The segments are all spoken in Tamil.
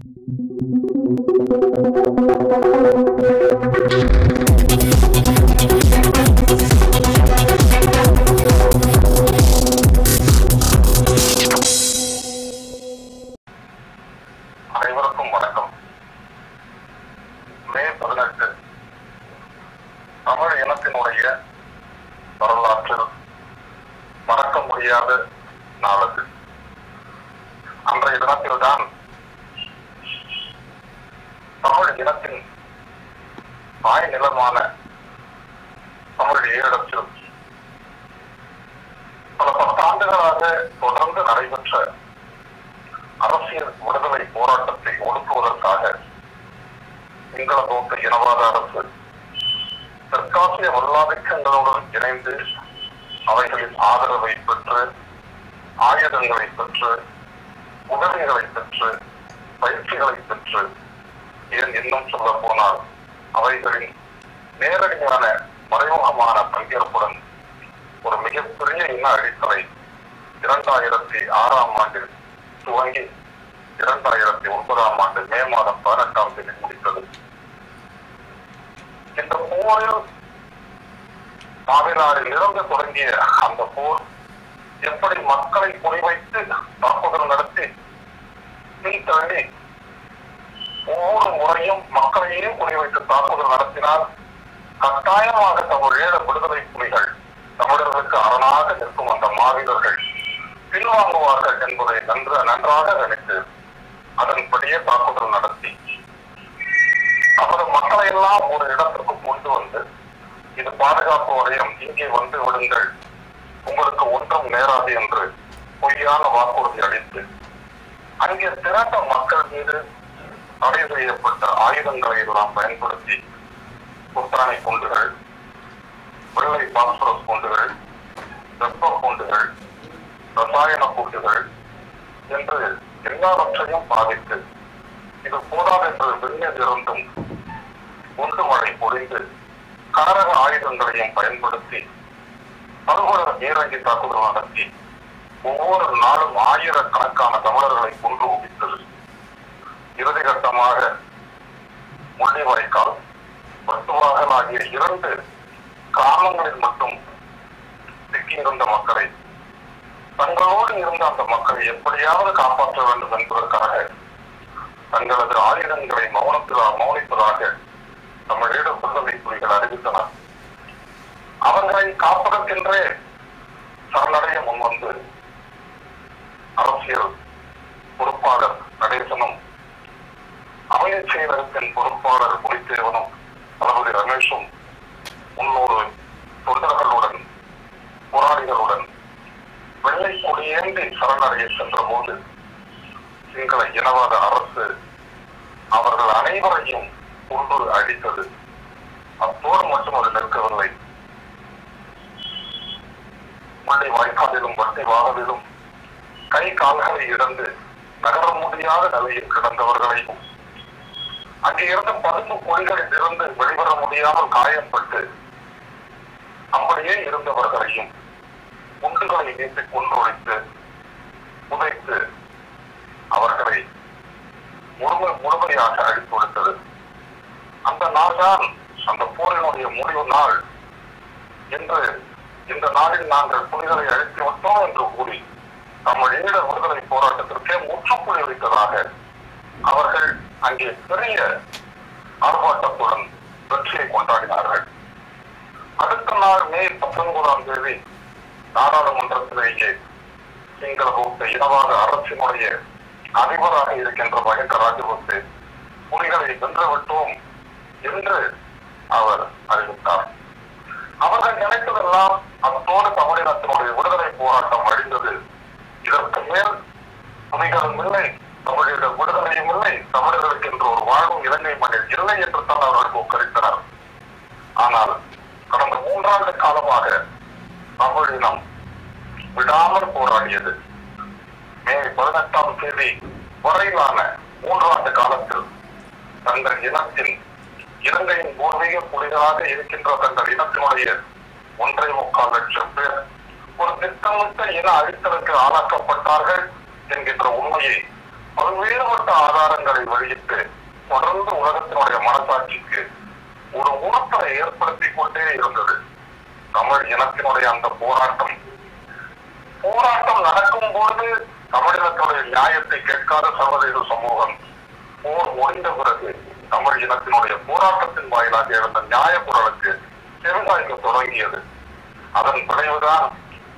அனைவருக்கும் வணக்கம். மே பதினெட்டு. தமிழ் இனத்தினுடைய வரலாற்றில் மறக்க முடியாத நாளது. அன்றைய தினத்தில்தான் தமிழ் இனத்தின் தாய் நிலமான நம்முடைய ஈழத்தில் பல பத்தாண்டுகளாக தொடர்ந்து நடைபெற்ற அரசியல் விடுதலை போராட்டத்தை ஒடுக்குவதற்காக சிங்கள இனவாத அரசு தெற்காசிய வல்லாதிக்கங்களுடன் இணைந்து அவைகளின் ஆதரவை பெற்று ஆயுதங்களை பெற்று உதவிகளை பெற்று பயிற்சிகளை பெற்று இன்னும் சொல்ல போனால் அவைகளின் நேரடியான மறைமுகமான பங்கேற்புடன் ஒரு மிகப்பெரிய இன அழித்தலை இரண்டாயிரத்தி ஆறாம் ஆண்டில் துவங்கி இரண்டாயிரத்தி ஒன்பதாம் ஆண்டு மே மாதம் பதினெட்டாம் தேதி முடித்தது. இந்த போரில் மாவினாரில் இருந்து தொடங்கிய அந்த போர் எப்படி மக்களை குறிவைத்து தாக்குதல் நடத்தி பின்தள்ளி ஒவ்வொரு முறையும் மக்களையே குறிவைத்து தாக்குதல் நடத்தினால் கட்டாயமாக தமிழீழ விடுதலை புலிகள் தமிழர்களுக்கு அரணாக நிற்கும் அந்த மாவீரர்கள் பின்வாங்குவார்கள் என்பதை நன்ற நன்றாக நினைத்து அதன்படியே தாக்குதல் நடத்தி அவரது மக்களை எல்லாம் ஒரு இடத்திற்கு கொண்டு வந்து இது பாதுகாப்பு வலயம் இங்கே வந்து விடுங்கள். உங்களுக்கு ஒன்றும் நேராது என்று பொய்யான வாக்குறுதி அளித்து அங்கே திரண்ட மக்கள் மீது தடை செய்யப்பட்ட ஆயுதங்களை எல்லாம் பயன்படுத்தி புத்தானை குண்டுகள் வெள்ளை பாஸ்பரஸ் குண்டுகள் வெப்ப குண்டுகள் ரசாயன குண்டுகள் என்று எல்லாவற்றையும் பாதித்து இது போதாது என்று விண்ணில் குண்டு மழை பொழிந்து காரக ஆயுதங்களையும் பயன்படுத்தி பருவ நீரங்கி தாக்குதல் நடத்தி ஒவ்வொரு நாளும் ஆயிரக்கணக்கான தமிழர்களை கொன்று ஒப்பித்தது இறுதி கட்டமாக முள்ளிவாய்க்கால் பத்துவாகல் ஆகிய இரண்டு கிராமங்களில் மட்டும் சிக்கியிருந்த மக்களை தங்களோடு இருந்த அந்த மக்களை எப்படியாவது காப்பாற்ற வேண்டும் என்பதற்காக தங்களது ஆயுதங்களை மௌனத்திலா மௌனிப்பதாக தமிழீடு விடுதலை புலிகள் அறிவித்தனர். அவர்களை காப்பதற்கென்றே சரணடைய முன்வந்து அரசியல் பொறுப்பாளர் நடேசனும் அமையச் செயலகத்தின் பொறுப்பாளர் புலித்தேவனும் தளபதி ரமேஷும் முன்னூறு தொண்டர்களுடன் போராளிகளுடன் வெள்ளை கொடியேந்தி சரணடைய சென்ற போது சிங்கள இனவாத அரசு அவர்கள் அனைவரையும் கொண்டு அடித்தது. அத்தோடு மட்டும் அது நிற்கவில்லை. முள்ளை வாய்க்காலிலும் வட்டி வாகலிலும் கை கால்களை இழந்து நகர முடியாத நிலையில் கிடந்தவர்களையும் அங்கே இருந்த பதுங்கு குழிகளில் இருந்து வெளிவர முடியாமல் காயப்பட்டு அப்படியே இருந்தவர்களையும் குண்டுகளை வீசி கொன்றொழித்து புதைத்து அவர்களை முழுமை முழுமையாக அழித்து கொடுத்தது அந்த நாள்தான் அந்த போரினுடைய முடிவு நாள். என்று இந்த நாளில் நாங்கள் புலிகளை அழித்து விட்டோம் என்று கூறி தமிழீழ விடுதலை போராட்டத்திற்கே முற்றுப்புள்ளி வைத்ததாக அவர்கள் அங்கே பெரிய ஆர்ப்பாட்டத்துடன் வெற்றியை கொண்டாடினார்கள். அடுத்த நாள் மே பத்தொன்பதாம் தேதி நாடாளுமன்றத்திலேயே சிங்கள பௌத்த இனவாத அரசினுடைய அதிபராக இருக்கின்ற மகேந்திர ராஜபக்சே புலிகளை வென்றுவிட்டோம் என்று அவர் அறிவித்தார். அவர்கள் நினைத்ததெல்லாம் அத்தோடு தமிழினத்தினுடைய விடுதலை போராட்டம் அழிந்தது. இதற்கு மேல் புலிகளும் இல்லை தமிழீழ விடுதலையும் இல்லை தமிழர்களுக்கு என்று ஒரு வாழ்வும் இலங்கை மண்ணில் இல்லை என்று தான் அவர்கள் கொக்கரித்தனர் ஆனால் கடந்த மூன்றாண்டு காலமாக தமிழினம் விடாமல் போராடியது. மே பதினெட்டாம் தேதி வரையிலான மூன்றாண்டு காலத்தில் தங்கள் இனத்தின் இலங்கையின் பூர்வீக புலிகளாக இருக்கின்ற தங்கள் இனத்தினுடைய ஒன்றை முக்கால் லட்சம் பேர் ஒரு திட்டமிட்ட இன அழித்தலுக்கு ஆளாக்கப்பட்டார்கள் என்கின்ற உண்மையை பல்வேறுபட்ட ஆதாரங்களை வெளியிட்டு தொடர்ந்து உலகத்தினுடைய மனசாட்சிக்கு ஒரு உணர்த்தலை ஏற்படுத்திக் கொண்டே இருந்தது. தமிழ் இனத்தினுடைய அந்த போராட்டம். போராட்டம் நடக்கும் போது தமிழினத்தினுடைய நியாயத்தை கேட்காத சர்வதேச சமூகம் போர் முடிந்த பிறகு தமிழ் இனத்தினுடைய போராட்டத்தின் வாயிலாக இருந்த நியாய குரலுக்கு செவிசாய்க்க தொடங்கியது. அதன் விளைவுதான்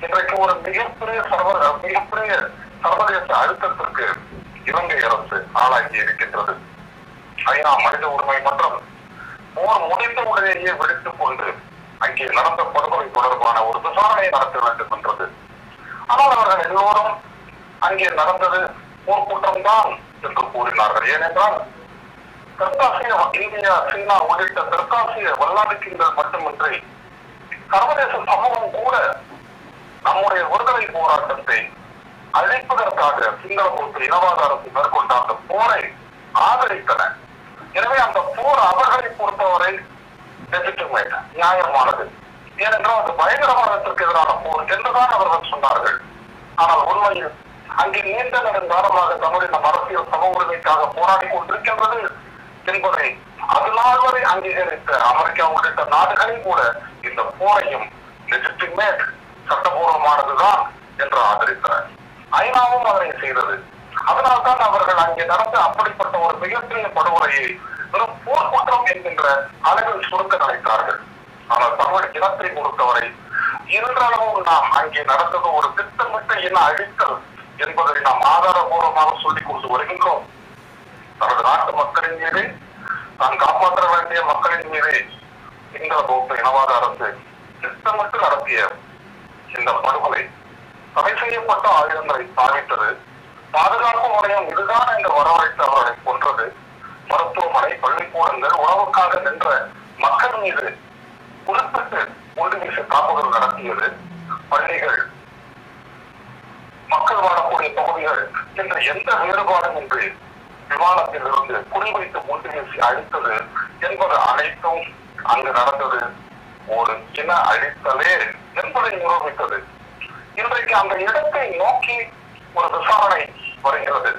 இன்றைக்கு ஒரு மிகப்பெரிய சர்வ மிகப்பெரிய சர்வதேச அழுத்தத்திற்கு இலங்கை அரசு ஆளாகி இருக்கின்றது. ஐநா மனித உரிமை மன்றம் போர் முடிந்த உடனேயே வெடித்துக் கொண்டு அங்கே நடந்த படுகொலை தொடர்பான ஒரு விசாரணையை நடத்த வேண்டும் என்றது. ஆனால் அவர்கள் எல்லோரும் அங்கே நடந்தது போர்க்குற்றம் தான் என்று கூறினார்கள். ஏனென்றால் தெற்காசிய இந்தியா சீனா உள்ளிட்ட தெற்காசிய வல்லாதிக்கங்கள் மட்டுமின்றி சர்வதேச சமூகம் கூட நம்முடைய விடுதலை போராட்டத்தை அழிப்பதற்காக சிங்கள பொறுத்து இனவாத அரசு மேற்கொண்ட அந்த போரை ஆதரித்தன. எனவே அந்த போர் அவர்களை பொறுத்தவரை நியாயமானது. ஏனென்றால் அது பயங்கரவாதத்திற்கு எதிரான போர் என்றுதான் அவர்கள் சொன்னார்கள். ஆனால் உண்மையில் அங்கே நீண்ட நெடுங்காலமாக தமிழின அரசியல் சம உரிமைக்காக போராடி கொண்டிருக்கின்றது என்பதை அது நாள் வரை அங்கீகரித்த அமெரிக்கா உள்ளிட்ட நாடுகளில் கூட இந்த போரையும் லெஜிட்டிமேட் சட்டபூர்வமானதுதான் என்று ஆதரித்தனர். ஐநாவும் அதனை செய்தது. அதனால்தான் அவர்கள் அங்கே நடந்த அப்படிப்பட்ட ஒரு மிகப்பெரிய படுகொலையை வெறும் போர்க்குற்றம் என்கின்ற அளவில் சுருக்க நினைத்தார்கள். ஆனால் தமிழ் இனத்தை பொறுத்தவரை இன்றளவும் நாம் அங்கே நடந்தது ஒரு திட்டமிட்ட இன அழித்தல் என்பதை நாம் ஆதாரபூர்வமாக சொல்லிக் கொண்டு வருகின்றோம். தனது நாட்டு மக்களின் மீது தான் காப்பாற்ற வேண்டிய மக்களின் மீது சிங்கள பௌத்த இனவாத அரசு திட்டமிட்டு நடத்திய இந்த படுகொலை தடை செய்யப்பட்ட ஆயுதங்களை சாதித்தது பாதுகாப்பு முறையம் இதுதான் என்று வரவழைத்து அவர்களை கொன்றது. மருத்துவமனை பள்ளிக்கூடங்கள் உணவுக்காக நின்ற மக்கள் மீது குறிப்பிட்டு குண்டு வீசு தாக்குதல் நடத்தியது. பள்ளிகள் மக்கள் வாழக்கூடிய பகுதிகள் என்ற எந்த வேறுபாடும் இன்றி விமானத்தில் இருந்து குறிவைத்து குண்டு வீசி அழித்தது என்பது அனைத்தும் அங்கு நடந்தது. ஒரு இன அழித்தலே என்பதை நிரூபித்தது. இன்றைக்கு அந்த இடத்தை நோக்கி ஒரு விசாரணை வருகிறது.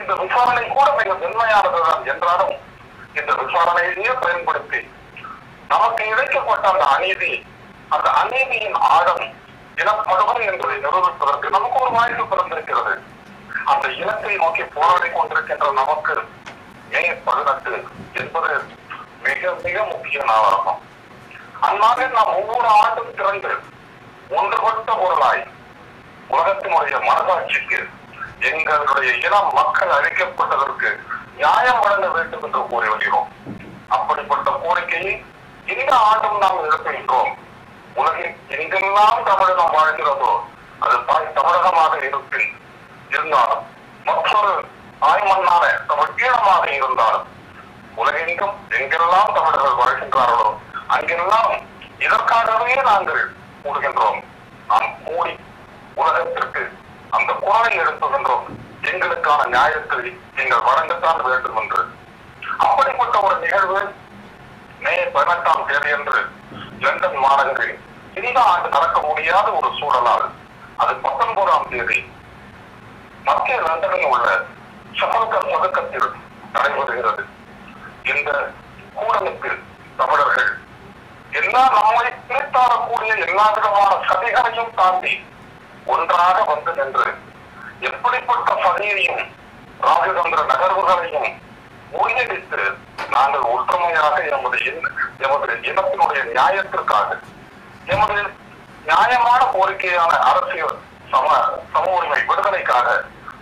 இந்த விசாரணை கூட மிக மென்மையானதுதான் என்றாலும் இந்த விசாரணையிலேயே பயன்படுத்தி நமக்கு இழைக்கப்பட்ட அந்த அநீதி அந்த அநீதியின் ஆழம் இனப்படுகொலை என்பதை நிரூபிப்பதற்கு நமக்கு ஒரு வாய்ப்பு பிறந்திருக்கிறது. அந்த இனத்தை நோக்கி போராடி கொண்டிருக்கின்ற நமக்கு மே பதினெட்டு என்பது மிக மிக முக்கிய நாளாகும் அந்நாளில் நாம் ஒவ்வொரு ஆண்டும் திறந்து ஒன்றுபட்ட பொருளாய் உலகத்தினுடைய மனசாட்சிக்கு எங்களுடைய இனம் மக்கள் அழிக்கப்பட்டதற்கு நியாயம் வழங்க வேண்டும் என்று கூறி வருகிறோம். அப்படிப்பட்ட கோரிக்கையை இந்த ஆண்டும் நாம் எழுப்புகின்றோம் உலகில் எங்கெல்லாம் தமிழகம் வாழ்கிறதோ அது தாய் தமிழகமாக இருப்பின் இருந்தாலும் மற்றொரு தாய்மண்ணான தமிழ் ஈழமாக இருந்தாலும் உலகெங்கும் எங்கெல்லாம் தமிழர்கள் வருகின்றார்களோ அங்கெல்லாம் இதற்காகவே நாங்கள் கூடுகின்றோம் நாம் கூடி உலகத்திற்கு அந்த குரலை எழுப்புகின்றோம். எங்களுக்கான நியாயத்தை நீங்கள் வழங்கத்தான் வேண்டும் என்று. அப்படிப்பட்ட ஒரு நிகழ்வு மே பதினெட்டாம் தேதி என்று லண்டன் மாநகரில் இந்த ஆண்டு நடக்க முடியாத ஒரு சூழலால் அது பத்தொன்பதாம் தேதி மத்திய லண்டனில் உள்ள சபல்கர் சதுக்கத்தில் நடைபெறுகிறது. இந்த கூடலுக்கு தமிழர்கள் எல்லா நம்மை பிரித்தாடக்கூடிய எல்லா விதமான சதிகளையும் தாண்டி ஒன்றாக வந்து நின்று எப்படிப்பட்ட சதியையும் ராஜதந்திர நகர்வுகளையும் முறியடித்து நாங்கள் ஒற்றுமையாக எமது எமது இனத்தினுடைய நியாயத்திற்காக எமது நியாயமான கோரிக்கையான அரசியல் சம சம உரிமை விடுதலைக்காக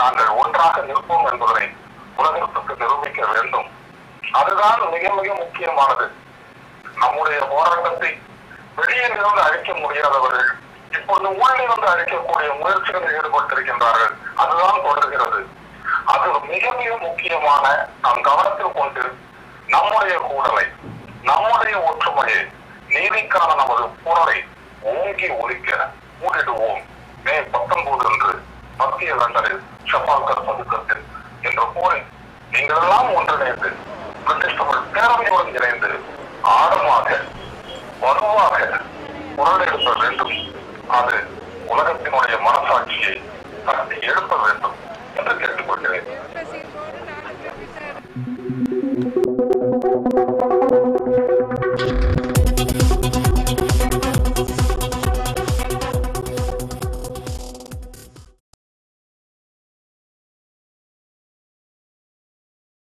நாங்கள் ஒன்றாக நிற்போம் என்பதனை உலகத்துக்கு நிரூபிக்க வேண்டும். அதுதான் மிக மிக முக்கியமானது. நம்முடைய போராட்டத்தை வெளியே இருந்து அழிக்க முடியாதவர்கள் இப்பொழுது உள்ளே வந்து அழிக்கக்கூடிய முயற்சிகளில் ஈடுபட்டிருக்கின்றார்கள். அதுதான் தொடர்கிறது. அது மிக மிக முக்கியமான நாம் கவனத்தில் கொண்டு நம்முடைய கூடலை நம்முடைய ஒற்றுமையை நீதிக்கான நமது குரலை ஓங்கி ஒழிக்க கூடிடுவோம் மே பத்தொன்பது அன்று மத்திய லண்டனில் ஷபால்கர் சதுக்கத்தில் என்ற போரில் நீங்கள் எல்லாம் ஒன்றிணைந்து பிரிட்டிஷ் தமிழ் பேரவையுடன் இணைந்து ஆழமாக வலுவாக குரல் எழுப்ப வேண்டும். அது உலகத்தினுடைய மனசாட்சியை தட்டி எழுப்ப வேண்டும்.